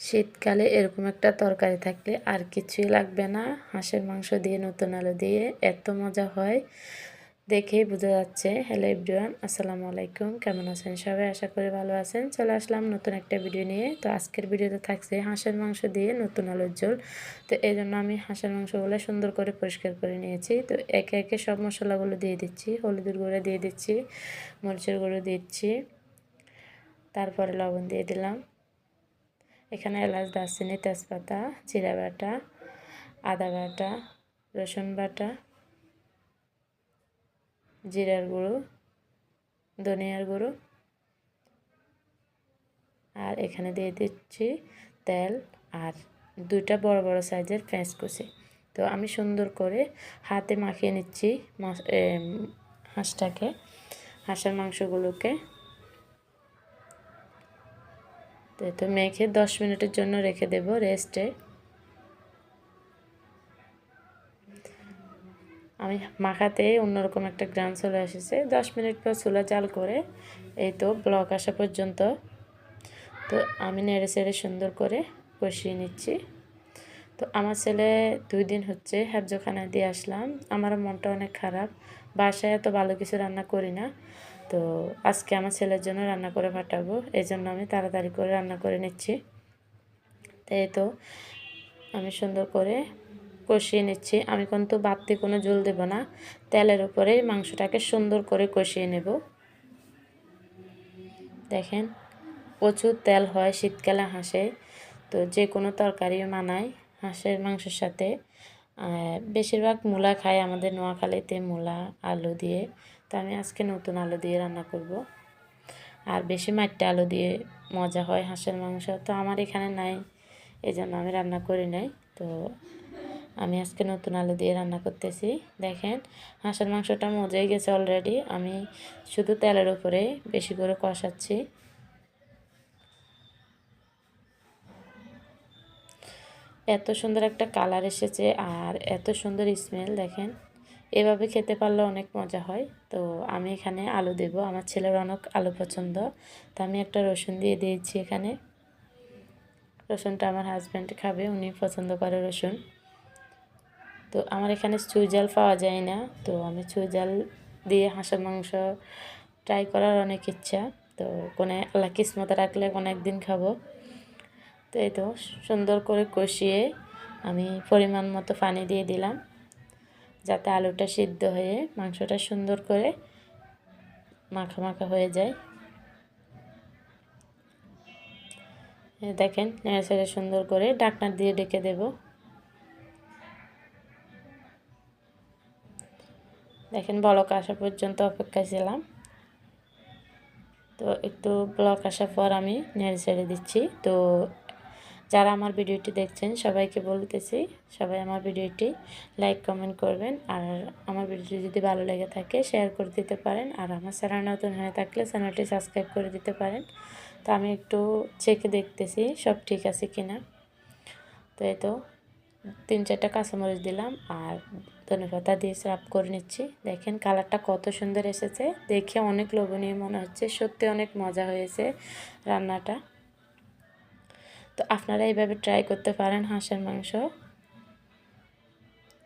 শীতকালে এরকম একটা তরকারি থাকলে আর কিছুই লাগবে না। হাঁসের মাংস দিয়ে, নতুন আলু দিয়ে এত মজা হয়। দেখেই বোঝা যাচ্ছে। হ্যালো এভরিওয়ান, আসসালামু আলাইকুম। কেমন আছেন সবাই? আশা করি ভালো আছেন। চলে আসলাম নতুন একটা ভিডিও নিয়ে। তো আজকের ভিডিওতে থাকছে হাঁসের মাংস দিয়ে নতুন আলুর ঝোল। তো এই জন্য আমি হাঁসের মাংসগুলো সুন্দর করে পরিষ্কার করে নিয়েছি। তো একে একে সব মশলাগুলো দিয়ে দিচ্ছি। হলুদের গুঁড়ো দিয়ে দিচ্ছি, মরিচের গুঁড়ো দিচ্ছি, তারপরে লবণ দিয়ে দিলাম। এখানে এলাচ, দারচিনি, তেজপাতা, জিরা বাটা, আদা বাটা, রসুন বাটা, জিরার গুঁড়ো, ধনিয়ার গুঁড়ো। আর এখানে দিয়ে দিচ্ছি তেল আর দুইটা বড় বড় সাইজের পেঁয়াজ কুচি। তো আমি সুন্দর করে হাতে মাখিয়ে নিচ্ছি হাঁসটাকে, হাঁসের মাংসগুলোকে। তো তো মেখে দশ মিনিটের জন্য রেখে দেব রেস্টে। আমি মাখাতে অন্যরকম একটা গ্রান চলে এসেছে। দশ মিনিট পর চুলা জাল করে এই তো ব্লক আসা পর্যন্ত। তো আমি নেড়ে চেড়ে সুন্দর করে কষিয়ে নিচ্ছি। তো আমার ছেলে দুই দিন হচ্ছে হ্যাবজোখানা দিয়ে আসলাম। আমার মনটা অনেক খারাপ। বাসায় এত ভালো কিছু রান্না করি না। তো আজকে আমার ছেলের জন্য রান্না করে পাঠাবো এই জন্য আমি তাড়াতাড়ি করে রান্না করে নিচ্ছি। তাই তো, আমি সুন্দর করে কষিয়ে নিচ্ছি। আমি কিন্তু বাড়তি কোনো জল দেব না, তেলের উপরে মাংসটাকে সুন্দর করে কষিয়ে নেব। দেখেন, প্রচুর তেল হয় শীতকালে হাঁসে, তো যে কোনো তরকারি মানায় হাঁসের মাংসের সাথে। বেশিরভাগ মূলা খায় আমাদের নোয়াখালীতে, মূলা, আলু দিয়ে। তো আমি আজকে নতুন আলু দিয়ে রান্না করব। আর বেশি মাট্টা আলু দিয়ে মজা হয় হাঁসের মাংস। তো আমার এখানে নাই এই জন্য আমি রান্না করি নাই। তো আমি আজকে নতুন আলু দিয়ে রান্না করতেছি। দেখেন, হাঁসের মাংসটা মজাই গেছে অলরেডি আমি শুধু তেলের উপরে বেশি করে কষাচ্ছি। এত সুন্দর একটা কালার এসেছে আর এত সুন্দর স্মেল দেখেন। এভাবে খেতে পারলে অনেক মজা হয়। তো আমি এখানে আলু দেব। আমার ছেলের অনেক আলু পছন্দ। তো আমি একটা রসুন দিয়ে দিয়েছি এখানে। রসুনটা আমার হাজব্যান্ড খাবে, উনি পছন্দ করে রসুন। তো আমার এখানে চুইজাল পাওয়া যায় না। তো আমি চুইজাল দিয়ে হাঁসের মাংস ট্রাই করার অনেক ইচ্ছা। তো কোনো আল্লাহ কিসমতে রাখলে কোনো একদিন খাব। তো এই তো সুন্দর করে কষিয়ে আমি পরিমাণ মতো পানি দিয়ে দিলাম। যাতে আলুটা সিদ্ধ হয়ে মাংসটা সুন্দর করে মাখা মাখা হয়ে যায়। দেখেন নেড়ে সুন্দর করে ডাকনা দিয়ে ডেকে দেব। দেখেন, বলক আসা পর্যন্ত অপেক্ষা ছিলাম। তো একটু ব্লক আসার পর আমি নেড়ে ছেড়ে দিচ্ছি। তো যারা আমার ভিডিওটি দেখছেন, সবাইকে বলতেছি, সবাই আমার ভিডিওটি লাইক কমেন্ট করবেন। আর আমার ভিডিওটি যদি ভালো লেগে থাকে শেয়ার করে দিতে পারেন। আর আমার চ্যানেল নতুন হয়ে থাকলে চ্যানেলটি সাবস্ক্রাইব করে দিতে পারেন। তো আমি একটু চেকে দেখতেছি সব ঠিক আছে কি না তো এই তো, তিন চারটা কাঁচামরিচ দিলাম আর ধনে পাতা দিয়ে সাফ করে নিচ্ছি। দেখেন কালারটা কত সুন্দর এসেছে। দেখে অনেক লোভনীয় মনে হচ্ছে, সত্যি অনেক মজা হয়েছে রান্নাটা। তো আপনারা এইভাবে ট্রাই করতে পারেন হাঁসের মাংস।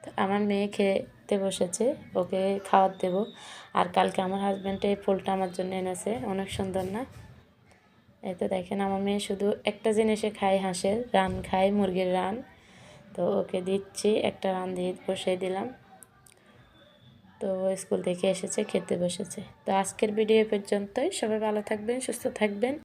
তো আমার মেয়ে খেতে বসেছে, ওকে খাওয়ার দেব। আর কালকে আমার হাজব্যান্ড এই ফুলটা আমার জন্য এনেছে, অনেক সুন্দর না? এই তো দেখেন, আমার মেয়ে শুধু একটা জিনিসে খায়, হাঁসের রান খায়, মুরগির রান। তো ওকে দিচ্ছি, একটা রান দিয়ে বসিয়ে দিলাম। তো স্কুল থেকে এসেছে, খেতে বসেছে। তো আজকের ভিডিও পর্যন্তই। সবাই ভালো থাকবেন, সুস্থ থাকবেন।